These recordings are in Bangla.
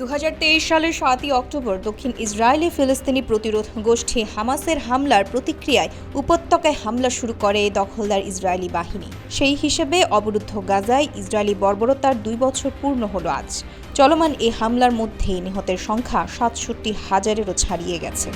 দু হাজার তেইশ সালের সাতই অক্টোবর দক্ষিণ ইসরায়েলি ফিলিস্তিনি প্রতিরোধ গোষ্ঠী হামাসের হামলার প্রতিক্রিয়ায় উপত্যকায় হামলা শুরু করে দখলদার ইসরায়েলি বাহিনী। সেই হিসেবে অবরুদ্ধ গাজায় ইসরায়েলি বর্বরতার দুই বছর পূর্ণ হলো আজ। চলমান এই হামলার মধ্যে নিহতের সংখ্যা সাতষট্টি হাজারেরও ছাড়িয়ে গেছে।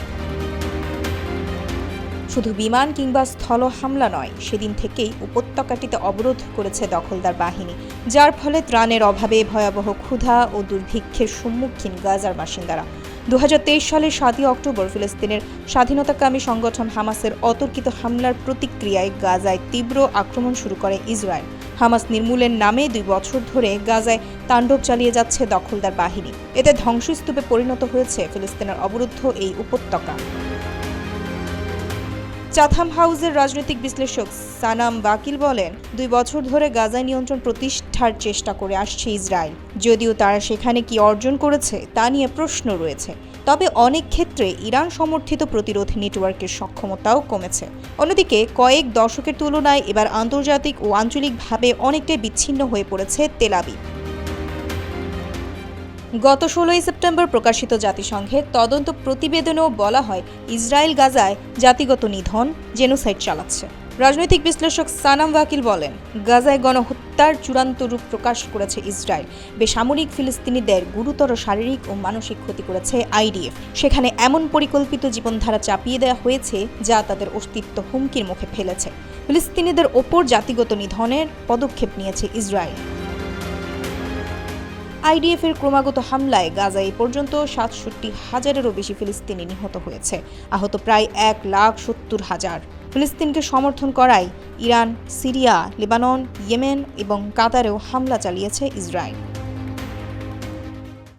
শুধু বিমান কিংবা স্থল হামলা নয়, সেদিন থেকেই উপত্যকাটিতে অবরোধ করেছে দখলদার বাহিনী, যার ফলে ত্রাণের অভাবে ভয়াবহ ক্ষুধা ও দুর্ভিক্ষের সম্মুখীন গাজার বাসিন্দারা। দু হাজার তেইশ সালের সাতই অক্টোবর ফিলিস্তিনের স্বাধীনতাকামী সংগঠন হামাসের অতর্কিত হামলার প্রতিক্রিয়ায় গাজায় তীব্র আক্রমণ শুরু করে ইসরায়েল। হামাস নির্মূলের নামে দুই বছর ধরে গাজায় তাণ্ডব চালিয়ে যাচ্ছে দখলদার বাহিনী। এতে ধ্বংসস্তূপে পরিণত হয়েছে ফিলিস্তিনের অবরুদ্ধ এই উপত্যকা। চাথাম হাউসের রাজনৈতিক বিশ্লেষক সানাম বাকিল বলেন, দুই বছর ধরে গাজায় নিয়ন্ত্রণ প্রতিষ্ঠার চেষ্টা করে আসছে ইসরায়েল। যদিও তারা সেখানে কি অর্জন করেছে তা নিয়ে প্রশ্ন রয়েছে। তবে অনেক ক্ষেত্রে ইরান সমর্থিত প্রতিরোধ নেটওয়ার্কের সক্ষমতাও কমেছে। অন্যদিকে, কয়েক দশকের তুলনায় এবার আন্তর্জাতিক ও আঞ্চলিকভাবে অনেকটাই বিচ্ছিন্ন হয়ে পড়েছে তেলাবি গত ষোলোই সেপ্টেম্বর প্রকাশিত জাতিসংঘের তদন্ত প্রতিবেদনেও বলা হয়, ইসরায়েল গাজায় জাতিগত নিধন, জেনোসাইড চালাচ্ছে। রাজনৈতিক বিশ্লেষক সানাম ওয়াকিল বলেন, গাজায় গণহত্যার চূড়ান্ত রূপ প্রকাশ করেছে ইসরায়েল। বেসামরিক ফিলিস্তিনিদের গুরুতর শারীরিক ও মানসিক ক্ষতি করেছে আইডিএফ। সেখানে এমন পরিকল্পিত জীবনধারা চাপিয়ে দেওয়া হয়েছে যা তাদের অস্তিত্ব হুমকির মুখে ফেলেছে। ফিলিস্তিনিদের ওপর জাতিগত নিধনের পদক্ষেপ নিয়েছে ইসরায়েল। আইডিএফ এর ক্রমাগত হামলায় গাজা এ পর্যন্ত সাতষট্টি হাজারেরও বেশি ফিলিস্তিনি নিহত হয়েছে। আহত প্রায় এক লাখ সত্তর হাজার। ফিলিস্তিনকে সমর্থন করায় ইরান, সিরিয়া, লেবানন, ইয়েমেন এবং কাতারেও হামলা চালিয়েছে ইসরায়েল।